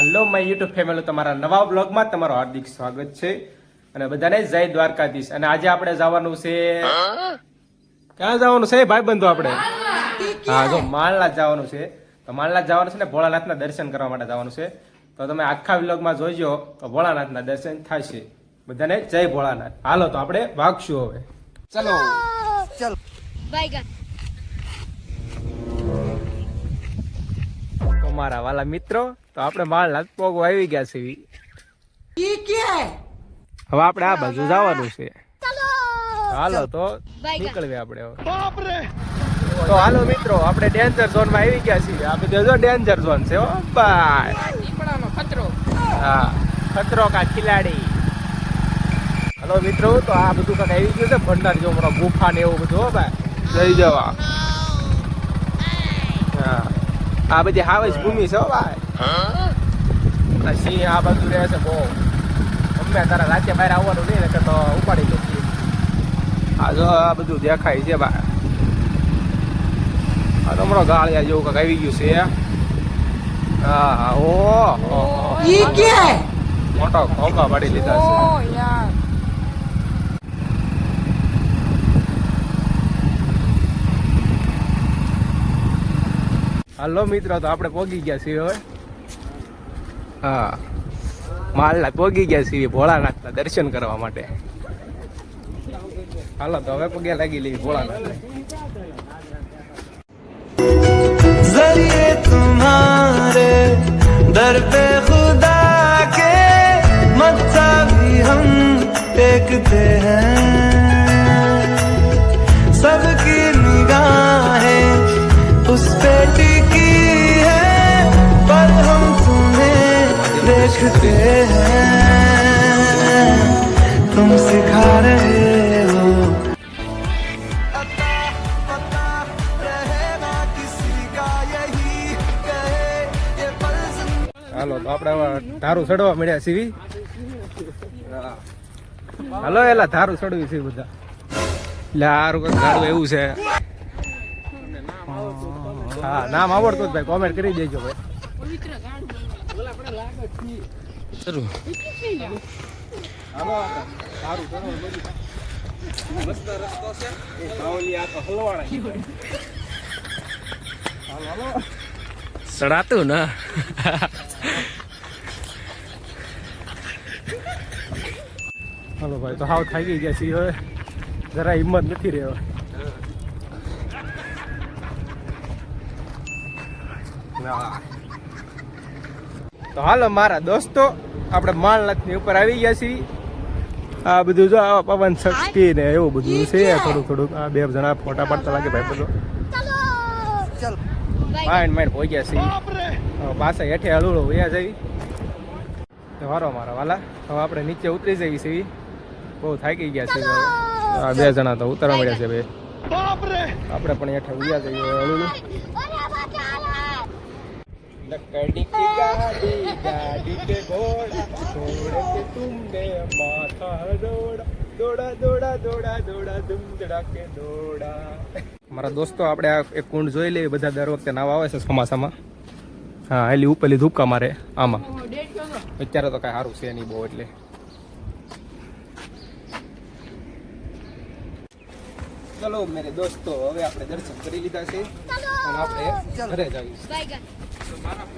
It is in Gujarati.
હેલો માય યુટ્યુબ ફેમિલી તમારા નવા બ્લોગમાં તમારું હાર્દિક સ્વાગત છે. અને બધાને જય દ્વારકાધીશ. અને આજે આપણે જવાનું છે ક્યાં જવાનું છે? ભાઈ બંધુ આપણે. હા જો માલના જવાનું છે. તો માલના જવાનું છે ને ભોળાનાથના દર્શન કરવા માટે જવાનું છે. તો તમે આખા વિલોગમાં જોઈજો તો ભોળાનાથના દર્શન થશે બધાને જય ભોળાનાથ. હાલો તો આપણે ભાગશું હવે. ચલો. બાય તો મારા વાલા મિત્રો તો આપણે માલનાથ પોગો આવી ગયા છીએ. હવે આપણે આ બાજુ જવાનું છે. હાલો તો નીકળવી આપણે હવે. તો હાલો મિત્રો આપણે ડેન્જર ઝોનમાં આવી ગયા છીએ. આપણે જો ડેન્જર ઝોન છે હો ખતરો કા ખિલાડી. હલો મિત્રો તો આ બધું કઈ આવી ગયું છે ભંડાર જો મારો ગુફા ને એવું બધું હો ભાઈ. જઈ જવા. આ બધી હાવેશ ભૂમિ છે ભાઈ. સિંહ આ બાજુ રહે છે બહુ. અમે તારા રાતે બહાર આવવાનું નહીં ને તો ઉપાડી જશે આ જો આ બધું દેખાય છે ભાઈ. આ તમારો ગાળિયા જેવું કંઈક આવી ગયું છે. હા હા ઓ મોટો ખોખા પાડી લીધા છે. હાલો મિત્રો તો આપણે પોગી ગયા છીએ હવે હા માલના પોગી ગયા છીએ ભોળાનાથના દર્શન કરવા માટે હાલો તો હવે પગે લાગી લઈએ ભોળાનાથ जरिए तुम्हारे दर पे खुदा के मत्था भी हम टेकते हैं देखते हैं तुम सिखा रहे हो अता पता रहेगा किसी का यही कहे ये पल जिंदगी હાલો તો આપણે હવે ધારું ચડવા મળ્યા છીએ હાલો એલા ધારું ચડવી છે બધા એટલે હારું કંઈક ધારું એવું છે હા નામ આવડતું જ ભાઈ કોમેન્ટ કરી દેજો ભાઈ શરૂ હાલો આપણે ધારું ચડવા મળ્યું. મસ્ત રસ્તો છે એ સાવલી આ તો હલવાણા હાલો હાલો ચડાતું ને. હાલો ભાઈ, તો હાવ થાકી ગયા છીએ હવે. જરા હિંમત નથી રહ્યો તો હાલો મારા દોસ્તો આપણે માલનાથની ઉપર આવી ગયા છીએ. આ બધું જો આવા પવન શક્તિ ને એવું બધું છે થોડું થોડુંક. આ બે જણા ફોટા પાડતા લાગે ભાઈ બધો Baigan. માઇન્ડ માઇન્ડ પહોંચી ગયા છીએ પાછા હેઠે હળુળો વયા જઈ તો વારો મારા વાલા. હવે આપણે નીચે ઉતરી જઈએ છીએ. બહુ થાકી ગયા છે આ બે જણા તો ઉતરવા મળ્યા છે ભાઈ. આપણે પણ હેઠે ઉયા જઈએ હળુળું લકડી કી गाड़ी ગાડી કે ઘોડા ઘોડે કે તુમને માથા દોડા દોડા દોડા દોડા દોડા ધૂમ ધડાકે દોડા મારા દોસ્તો આપણે આ એક કુંડ જોઈ લઈએ બધા દર વખતે નાવા આવે છે ચોમાસામાં. હા એલી ઉપરલી ધૂપકા મારે આમાં. અત્યારે તો કાંઈ સારું છે નહીં બહુ એટલે. ચલો મેરે દોસ્તો હવે આપણે દર્શન કરી લીધા છે. અને આપણે ઘરે જ semana.